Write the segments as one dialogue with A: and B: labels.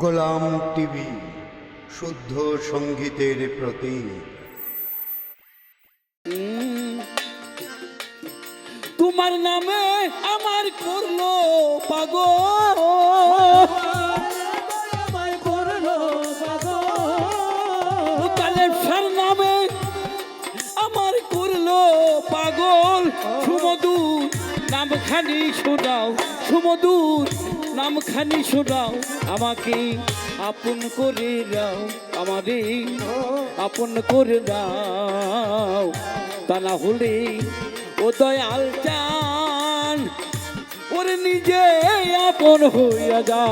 A: গোলাম TV, শুদ্ধ সঙ্গীতের প্রতি
B: তোমার নামে আমার করল পাগল। তালেবসার নামে আমার করল পাগল। সুমধুর নামখানি শোনাও, সুমধুর নামখানি শোনাও, আমাকে আপন করে দাও আমারে আপন করে দাও। তা না হলে ও দয়াল চান, ওর নিজে আপন হইয়া যা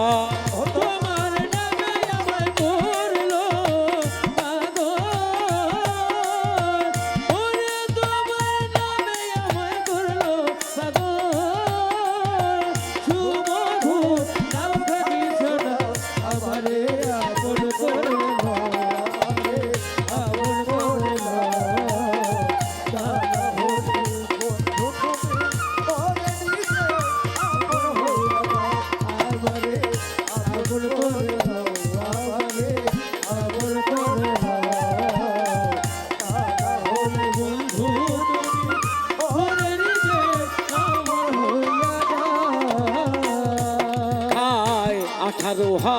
B: খায় আঠারো হা,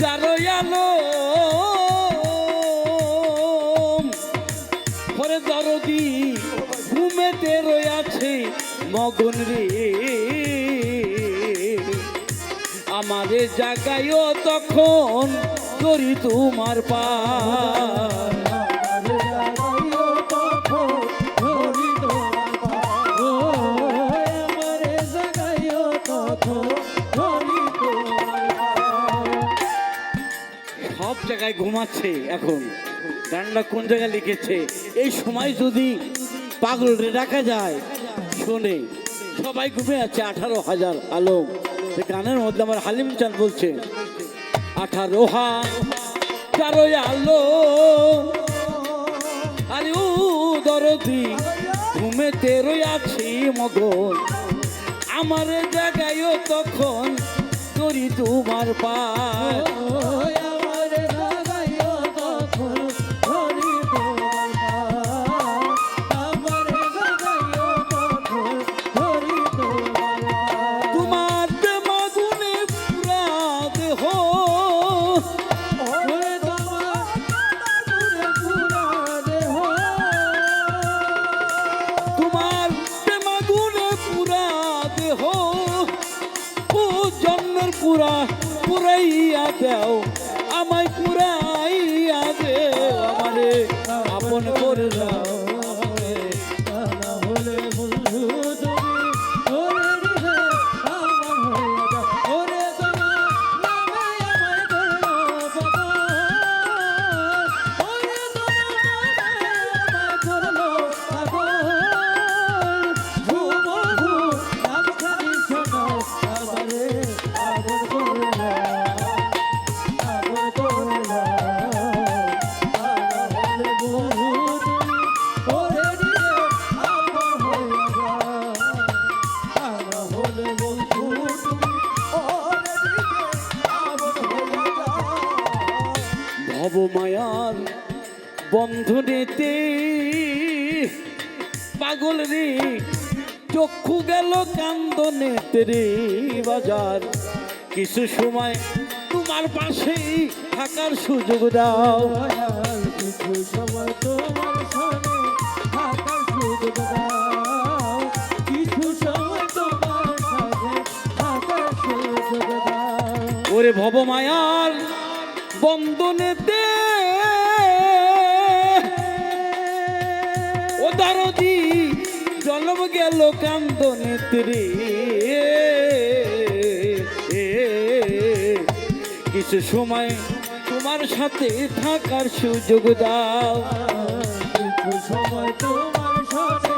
B: তেরো আলো। পরে দরদি ঘুমেতে রয়াছে মগন রে। আমারে জাগাইও তখন করি তোমার পা। সব জায়গায় ঘুমাচ্ছে এখন। গানটা কোন জায়গায় লিখেছে? এই সময় যদি পাগলরে ডাকা যায়, শোনে, সবাই ঘুমে আছে, আঠারো হাজার আলোক সে গানের মধ্যে আমার হালিম চাঁদ বলছে, আঠারো হাজারো আলো। আরে ও দরদি, ঘুমেতে রয়াছি মগন। আমার জায়গায়ও তখন করি তোমার পায়। পুরা পুরাইয়া দেও আমায় পুরাইয়া ভব মায়ার বন্ধনেতে। পাগল রে, চক্ষু গেল কান্দনেতে রে বাজার। কিছু সময় তোমার পাশেই থাকার সুযোগ দাও।
C: কিছু সময় তোমার থাকার সুযোগ দাও কিছু সময় তোমার থাকার সুযোগ দাও
B: ওরে ভব মায়ার বন্ধনেতে ও দারদি, জন্ম গেল কান্দনেতে রে। কিছু সময় তোমার সাথে থাকার সুযোগ দাও।
C: কিছু সময় তোমার সাথে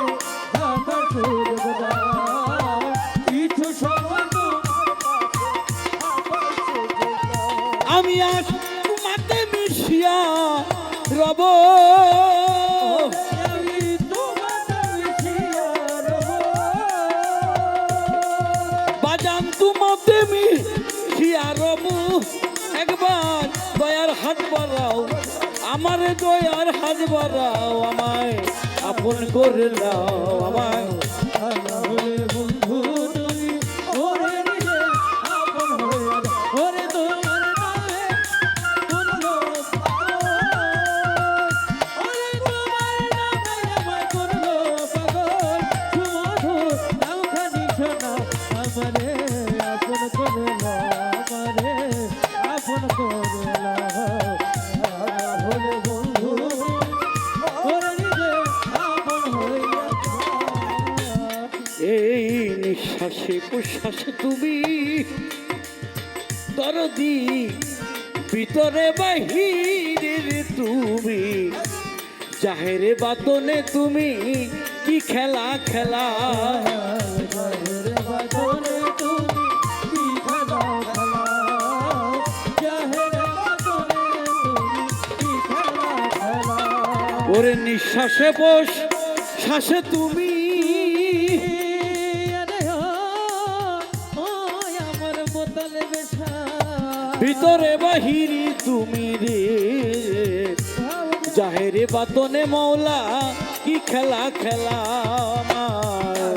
B: রব বাজান তোমাতে রব একবার দয়ার হাত বাড়াও, আমার দয়ার হাত বাড়াও, আমায় আপন করে দাও, আমায়
C: করে আপন করে। আল্লাহ বন্ধু।
B: এই নিঃশ্বাসে প্রশ্বাসে তুমি দরদি, ভিতরে বাহিরে তুমি জাহেরে বাতনে তুমি কি খেলা খেলা ওরে নিঃশ্বাসে বস শ্বাসে তুমি। ভিতরে বাহিরি তুমি রে জাহেরে বাতনে মৌলা কি খেলা খেলা আমার।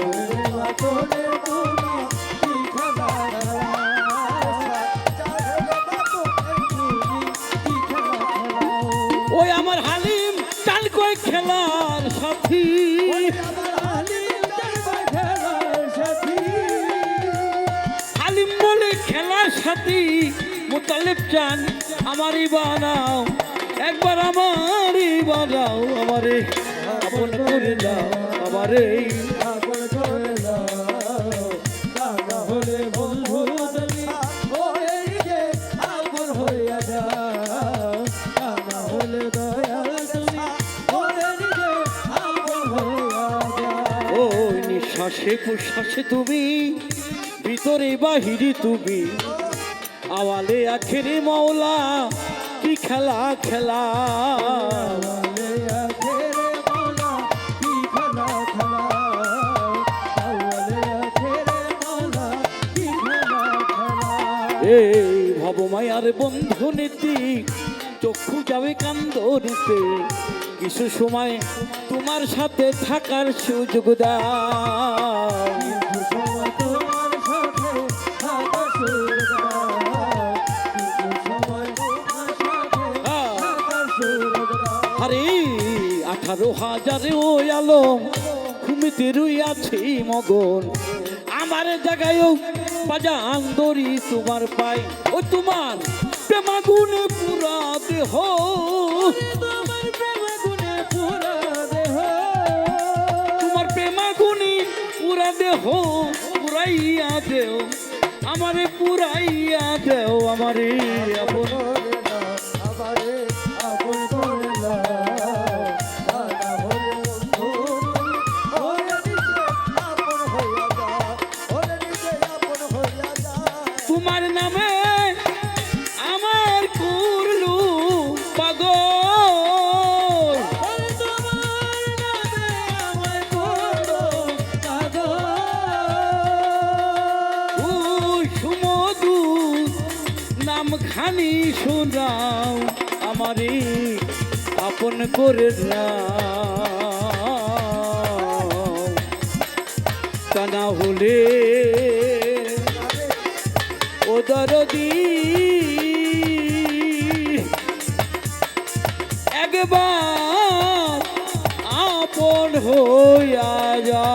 B: সাথী। হালিম বলে খেলার সাথী, মোতালেব চান, আমারই বানাও, একবার আমারই বানাও আমারে আপন করে দাও, আমারে। নিঃশ্বাসে প্রশ্বাসে তুমি ভিতরে বাহিরে তুমি। আওয়ালে আখেরে মৌলা কি খেলা খেলা। এই ভবমায়ার বন্ধু নীতি চক্ষু যাবে কান্দরিতে। কিছু সময় তোমার সাথে থাকার সুযোগ দাও। আরে আঠারো হাজারে ও আলম ঘুমিতে রুই আছে মগন। আমার জায়গায়ও বাজা আন্দরি তোমার পাই। ও তোমার প্রেমাগুনে পুরা দেহ। তোমার প্রেমাগুনি পুরা দেহ পুরাইয়া দেও। আমারে পুরাইয়া দেও আমারে আপন। খানি শোনাও আমারে আপন করে না হলে ও দরদি একবার আপন হইয়া যা